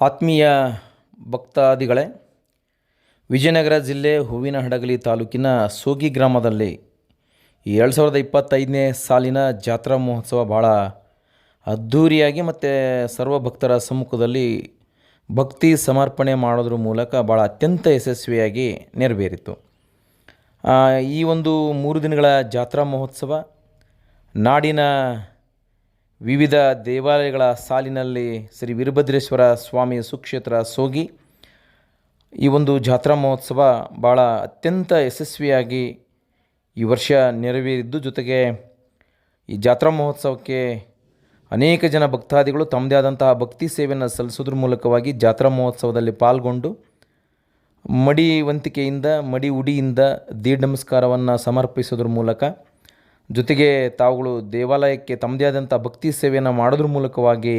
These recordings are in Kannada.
ಆತ್ಮೀಯ ಭಕ್ತಾದಿಗಳೇ, ವಿಜಯನಗರ ಜಿಲ್ಲೆ ಹೂವಿನ ಹಡಗಲಿ ತಾಲೂಕಿನ ಸೋಗಿ ಗ್ರಾಮದಲ್ಲಿ ಎರಡು ಸಾವಿರದ ಇಪ್ಪತ್ತೈದನೇ ಸಾಲಿನ ಜಾತ್ರಾ ಮಹೋತ್ಸವ ಭಾಳ ಅದ್ಧೂರಿಯಾಗಿ ಮತ್ತು ಸರ್ವ ಭಕ್ತರ ಸಮ್ಮುಖದಲ್ಲಿ ಭಕ್ತಿ ಸಮರ್ಪಣೆ ಮಾಡೋದ್ರ ಮೂಲಕ ಭಾಳ ಅತ್ಯಂತ ಯಶಸ್ವಿಯಾಗಿ ನೆರವೇರಿತು. ಈ ಒಂದು ಮೂರು ದಿನಗಳ ಜಾತ್ರಾ ಮಹೋತ್ಸವ ನಾಡಿನ ವಿವಿಧ ದೇವಾಲಯಗಳ ಸಾಲಿನಲ್ಲಿ ಶ್ರೀ ವೀರಭದ್ರೇಶ್ವರ ಸ್ವಾಮಿ ಸುಕ್ಷೇತ್ರ ಸೋಗಿ. ಈ ಒಂದು ಜಾತ್ರಾ ಮಹೋತ್ಸವ ಭಾಳ ಅತ್ಯಂತ ಯಶಸ್ವಿಯಾಗಿ ಈ ವರ್ಷ ನೆರವೇರಿದ್ದು, ಜೊತೆಗೆ ಈ ಜಾತ್ರಾ ಮಹೋತ್ಸವಕ್ಕೆ ಅನೇಕ ಜನ ಭಕ್ತಾದಿಗಳು ತಮ್ಮದೇ ಆದಂತಹ ಭಕ್ತಿ ಸೇವೆಯನ್ನು ಸಲ್ಲಿಸೋದ್ರ ಮೂಲಕವಾಗಿ ಜಾತ್ರಾ ಮಹೋತ್ಸವದಲ್ಲಿ ಪಾಲ್ಗೊಂಡು ಮಡಿವಂತಿಕೆಯಿಂದ ಮಡಿ ಉಡಿಯಿಂದ ದೀಡ್ ನಮಸ್ಕಾರವನ್ನು ಸಮರ್ಪಿಸೋದ್ರ ಮೂಲಕ ಜೊತೆಗೆ ತಾವುಗಳು ದೇವಾಲಯಕ್ಕೆ ತಮ್ಮದೇ ಆದಂಥ ಭಕ್ತಿ ಸೇವೆಯನ್ನು ಮಾಡೋದ್ರ ಮೂಲಕವಾಗಿ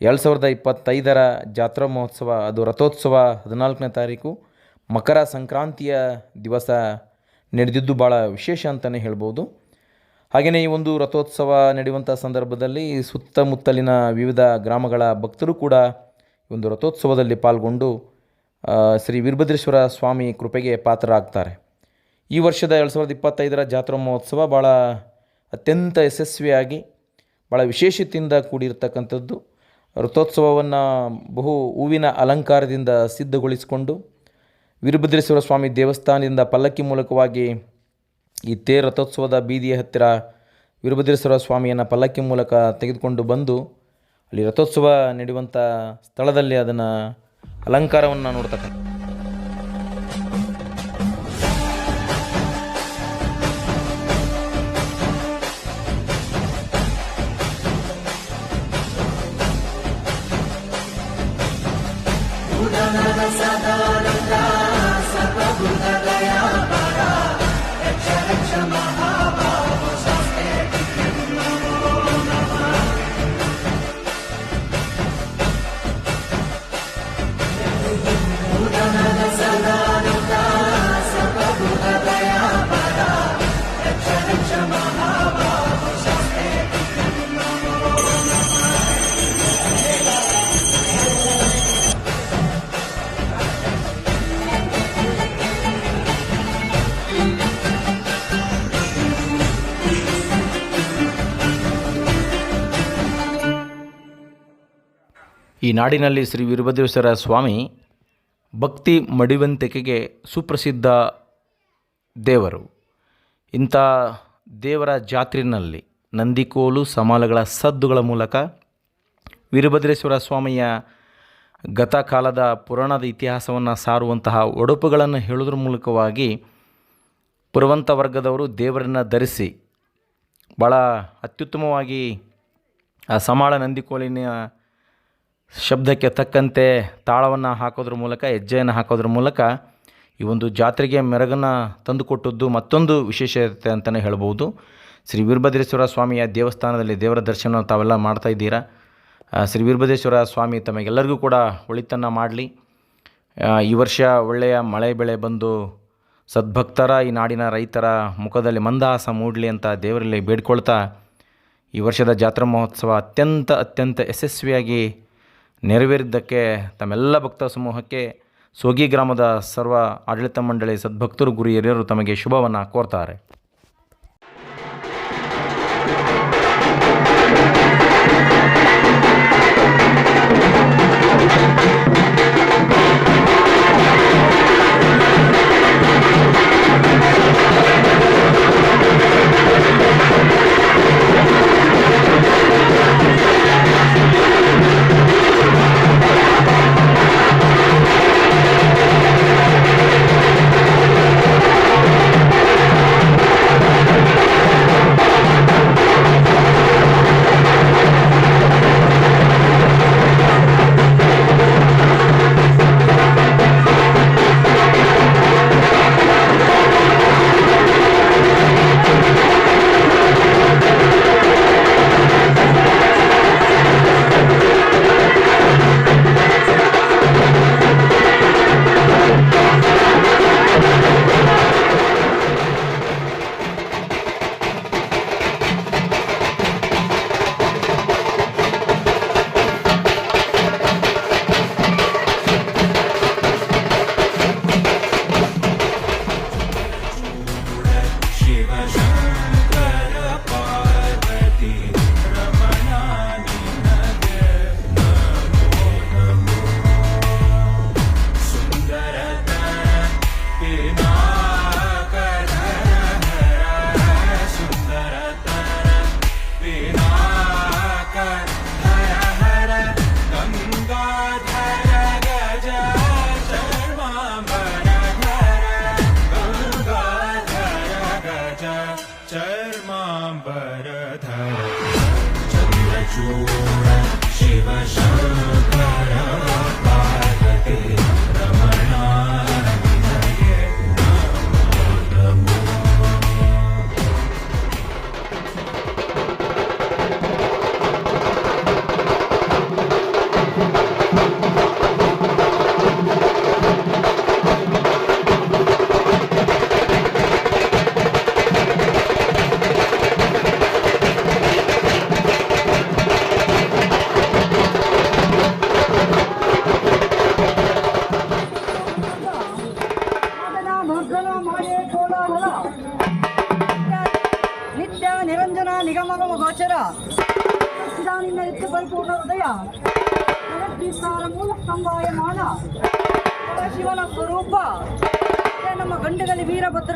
ಎರಡು ಸಾವಿರದ ಇಪ್ಪತ್ತೈದರ ಜಾತ್ರಾ ಮಹೋತ್ಸವ, ಅದು ರಥೋತ್ಸವ ಹದಿನಾಲ್ಕನೇ ತಾರೀಕು, ಮಕರ ಸಂಕ್ರಾಂತಿಯ ದಿವಸ ನಡೆದಿದ್ದು ಭಾಳ ವಿಶೇಷ ಅಂತಲೇ ಹೇಳ್ಬೋದು. ಹಾಗೆಯೇ ಈ ಒಂದು ರಥೋತ್ಸವ ನಡೆಯುವಂಥ ಸಂದರ್ಭದಲ್ಲಿ ಸುತ್ತಮುತ್ತಲಿನ ವಿವಿಧ ಗ್ರಾಮಗಳ ಭಕ್ತರು ಕೂಡ ಈ ಒಂದು ರಥೋತ್ಸವದಲ್ಲಿ ಪಾಲ್ಗೊಂಡು ಶ್ರೀ ವೀರಭದ್ರೇಶ್ವರ ಸ್ವಾಮಿ ಕೃಪೆಗೆ ಪಾತ್ರರಾಗ್ತಾರೆ. ಈ ವರ್ಷದ ಎರಡು ಸಾವಿರದ ಇಪ್ಪತ್ತೈದರ ಜಾತ್ರಾ ಮಹೋತ್ಸವ ಭಾಳ ಅತ್ಯಂತ ಯಶಸ್ವಿಯಾಗಿ, ಭಾಳ ವಿಶೇಷತೆಯಿಂದ ಕೂಡಿರ್ತಕ್ಕಂಥದ್ದು. ರಥೋತ್ಸವವನ್ನು ಬಹು ಹೂವಿನ ಅಲಂಕಾರದಿಂದ ಸಿದ್ಧಗೊಳಿಸಿಕೊಂಡು, ವೀರಭದ್ರೇಶ್ವರ ಸ್ವಾಮಿ ದೇವಸ್ಥಾನದಿಂದ ಪಲ್ಲಕ್ಕಿ ಮೂಲಕವಾಗಿ ಈ ತೇರ್ ರಥೋತ್ಸವದ ಬೀದಿಯ ಹತ್ತಿರ ವೀರಭದ್ರೇಶ್ವರ ಸ್ವಾಮಿಯನ್ನು ಪಲ್ಲಕ್ಕಿ ಮೂಲಕ ತೆಗೆದುಕೊಂಡು ಬಂದು, ಅಲ್ಲಿ ರಥೋತ್ಸವ ನಡೆಯುವಂಥ ಸ್ಥಳದಲ್ಲಿ ಅದನ್ನು ಅಲಂಕಾರವನ್ನು ನೋಡ್ತಕ್ಕಂಥ ಈ ನಾಡಿನಲ್ಲಿ ಶ್ರೀ ವೀರಭದ್ರೇಶ್ವರ ಸ್ವಾಮಿ ಭಕ್ತಿ ಮಡಿವಂತಿಕೆಗೆ ಸುಪ್ರಸಿದ್ಧ ದೇವರು. ಇಂಥ ದೇವರ ಜಾತ್ರೆಯಲ್ಲಿ ನಂದಿಕೋಲು, ಸಮಾಲಗಳ ಸದ್ದುಗಳ ಮೂಲಕ ವೀರಭದ್ರೇಶ್ವರ ಸ್ವಾಮಿಯ ಗತಕಾಲದ ಪುರಾಣದ ಇತಿಹಾಸವನ್ನು ಸಾರುವಂತಹ ಒಡಪುಗಳನ್ನು ಹೇಳೋದ್ರ ಮೂಲಕವಾಗಿ ಪುರವಂತ ವರ್ಗದವರು ದೇವರನ್ನು ಧರಿಸಿ ಭಾಳ ಅತ್ಯುತ್ತಮವಾಗಿ ಆ ಸಮಾಳ ನಂದಿಕೋಲಿನ ಶಬ್ದಕ್ಕೆ ತಕ್ಕಂತೆ ತಾಳವನ್ನು ಹಾಕೋದ್ರ ಮೂಲಕ, ಹೆಜ್ಜೆಯನ್ನು ಹಾಕೋದ್ರ ಮೂಲಕ ಈ ಒಂದು ಜಾತ್ರೆಗೆ ಮೆರಗನ್ನು ತಂದುಕೊಟ್ಟದ್ದು ಮತ್ತೊಂದು ವಿಶೇಷತೆ ಅಂತಲೇ ಹೇಳ್ಬೋದು. ಶ್ರೀ ವೀರಭದ್ರೇಶ್ವರ ಸ್ವಾಮಿಯ ದೇವಸ್ಥಾನದಲ್ಲಿ ದೇವರ ದರ್ಶನ ತಾವೆಲ್ಲ ಮಾಡ್ತಾ ಇದ್ದೀರಾ? ಶ್ರೀ ವೀರಭದ್ರೇಶ್ವರ ಸ್ವಾಮಿ ತಮಗೆಲ್ಲರಿಗೂ ಕೂಡ ಒಳಿತನ್ನು ಮಾಡಲಿ. ಈ ವರ್ಷ ಒಳ್ಳೆಯ ಮಳೆ ಬೆಳೆ ಬಂದು ಸದ್ಭಕ್ತರ, ಈ ನಾಡಿನ ರೈತರ ಮುಖದಲ್ಲಿ ಮಂದಹಾಸ ಮೂಡಲಿ ಅಂತ ದೇವರಲ್ಲಿ ಬೇಡ್ಕೊಳ್ತಾ ಈ ವರ್ಷದ ಜಾತ್ರಾ ಮಹೋತ್ಸವ ಅತ್ಯಂತ ಅತ್ಯಂತ ಯಶಸ್ವಿಯಾಗಿ ನೆರವೇರಿದ್ದಕ್ಕೆ ತಮ್ಮೆಲ್ಲ ಭಕ್ತ ಸಮೂಹಕ್ಕೆ ಸೋಗಿ ಗ್ರಾಮದ ಸರ್ವ ಆಡಳಿತ ಮಂಡಳಿ ಸದ್ಭಕ್ತರು ಗುರು ಹಿರಿಯರು ತಮಗೆ ಶುಭವನ್ನು ಕೋರ್ತಾರೆ ಿ.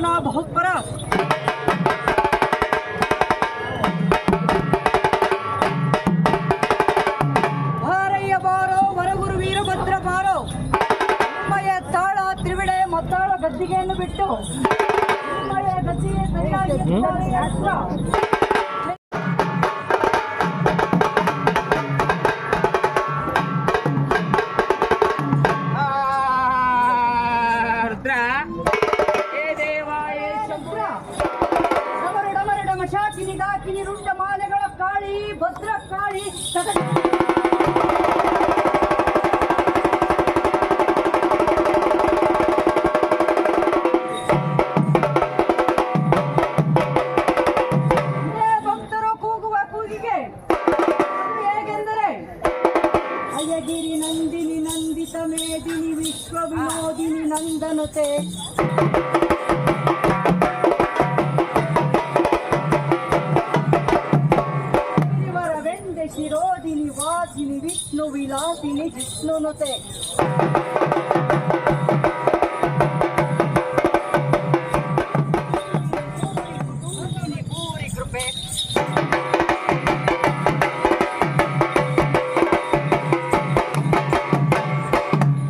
करना बहुत बड़ा ಡಮರ ಡಮರ ಡಮ ದಾಕಿನಿ ರುಂಡ ಮಾಲೆಗಳ ಕಾಳಿ ಭದ್ರ ಕಾಳಿ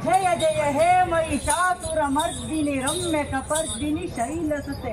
जय जय हे मई విష్ణునుతే मर्दिनि रम्य कपर्दिनि शैलसते।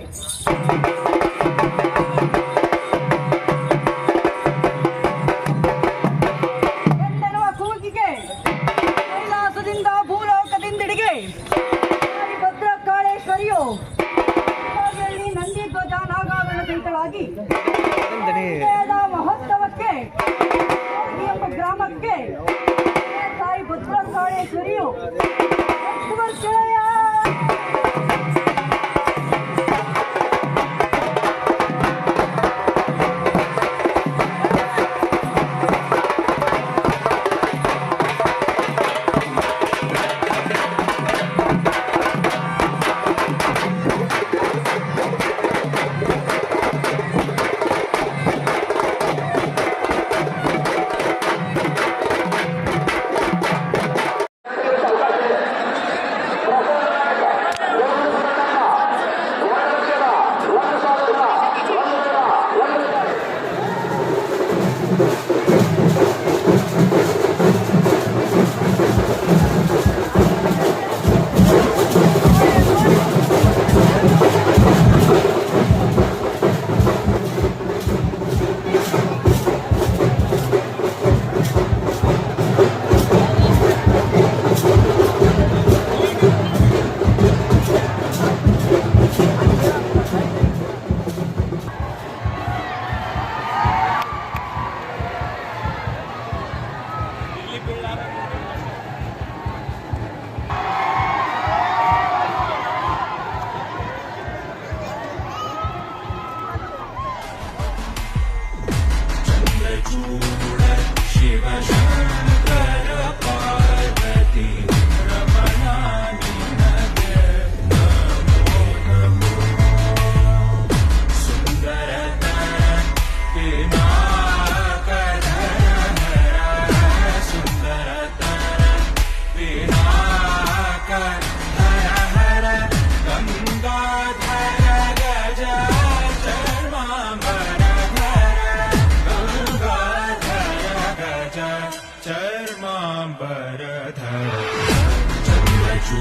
出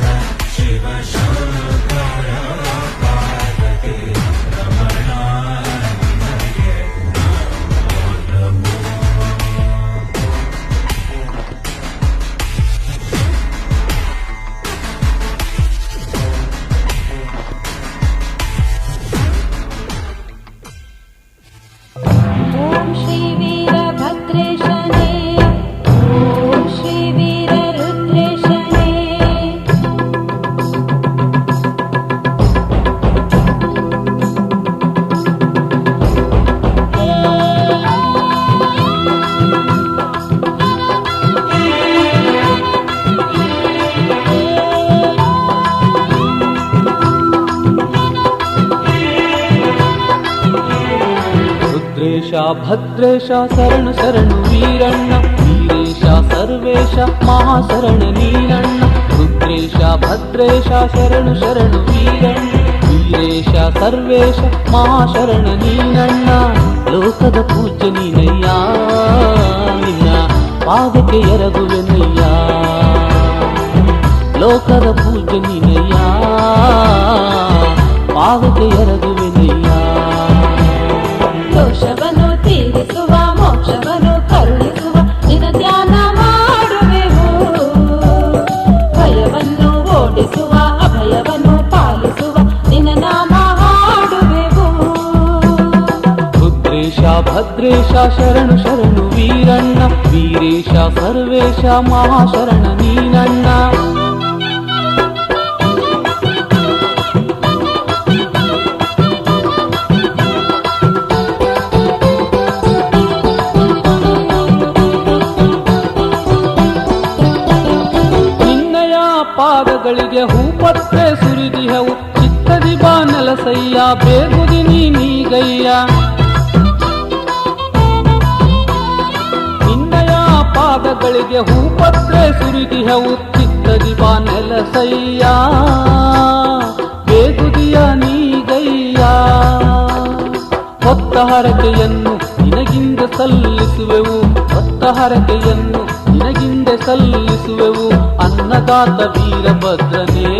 然谁把伤 वीरेशा भद्रेशा शरण शरण वीरण्ण। वीरेशा सर्वेशा महाशरण महाशरणनीरण्ण रुद्रेशा भद्रेशा शरण शरण वीरण्ण। शरणशरणुवीरणेशा सर्वेश महाशरणनीरण्ण लोकदपूजनीनैया पावकेयर गुविनय्या लोकदपूजनीनय्या पागतेयर्या ಸರ್ವೇಶ ಮಹಾಶರಣ ನೀನನ್ನ. ನಿನ್ನಯ ಪಾದಗಳಿಗೆ ಹೂಪತ್ತೆ ಸುರಿದಿಹವು. ಚಿತ್ತದಿ ಬಾ ನೆಲಸಯ್ಯ ಬೇಗುದಿ ನೀನೀಗಯ್ಯ ಪಾದಗಳಿಗೆ ಹೂಪತ್ರೆ ಸುರಿದಿಹವು ಚಿತ್ತದಿ ಬಾ ನೆಲಸಯ್ಯ. ಬೇಗುದಿಯ ನೀಗಯ್ಯ. ಹೊತ್ತ ಹರಕೆಯನ್ನು ನಿನಗಿಂದ ಸಲ್ಲಿಸುವೆವು. ಹೊತ್ತ ಹರಕೆಯನ್ನು ನಿನಗಿಂದ ಸಲ್ಲಿಸುವೆವು. ಅನ್ನದಾತ ವೀರಭದ್ರನೇ,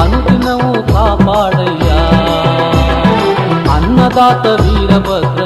ಅನುದಿನವೂ ಕಾಪಾಡಯ್ಯ. ಅನ್ನದಾತ ವೀರಭದ್ರನೇ.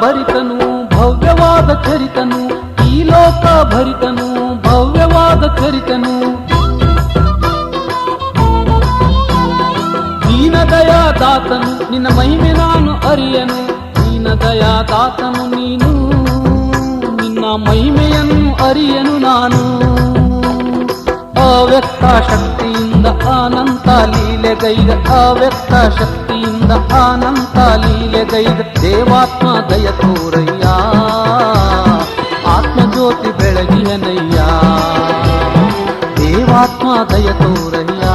ಭರಿತನು, ಭವ್ಯವಾದ ಚರಿತನು, ಈ ಲೋಕ ಭರಿತನು, ಭವ್ಯವಾದ ಚರಿತನು. ದಯಾದಾತನು ನಿನ್ನ ಮಹಿಮೆ ನಾನು ಅರಿಯನು. ದೀನ ದಯಾದಾತನು ನೀನು, ನಿನ್ನ ಮಹಿಮೆಯನ್ನು ಅರಿಯನು ನಾನು. ಅವ್ಯಕ್ತ ಶಕ್ತಿಯಿಂದ ಅನಂತ ಲೀಲೆಗೈದ ಅವ್ಯಕ್ತ ಶಕ್ತಿಯಿಂದ ಅನಂತ ಲೀಲೆಗೈದ ದೇವಾತ್ಮ ದಯ ತೋರಯ್ಯ ಆತ್ಮಜ್ಯೋತಿ ಬೆಳಗಿಯನಯ್ಯ ದೇವಾತ್ಮ ದಯ ತೋರಯ್ಯ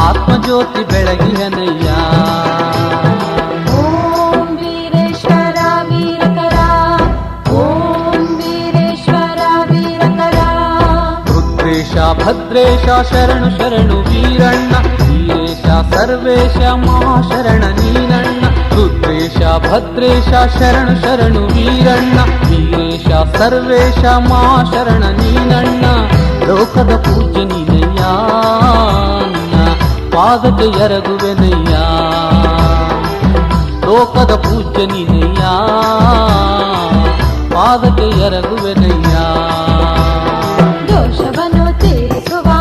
ಆತ್ಮಜ್ಯೋತಿ ಬೆಳಗಿಯನಯ್ಯ ರುದ್ರೇಶ ಭದ್ರೇಶ ಶರಣು ಶರಣು ವೀರಣ್ಣ ವೀರೇಶ ಸರ್ವೇಶ ಮಹಾಶರಣ ನೀನಣ್ಣ ರುದ್ರೇಶ ಭದ್ರೇಶ ಶರಣು ಶರಣು ವೀರಣ್ಣ ವೀರೇಶ ಸರ್ವೇಶ ಮಹಾಶರಣ ನೀನಣ್ಣ ಲೋಕದ ಪೂಜ್ಯ ನೀನಯ್ಯ ನಿನ್ನ ಪಾದಕ್ಕೆ ಎರಗುವೆನಯ್ಯ ಲೋಕದ ಪೂಜ್ಯ ನೀನಯ್ಯ ಪಾದಕ್ಕೆ ಎರಗುವೆನಯ್ಯ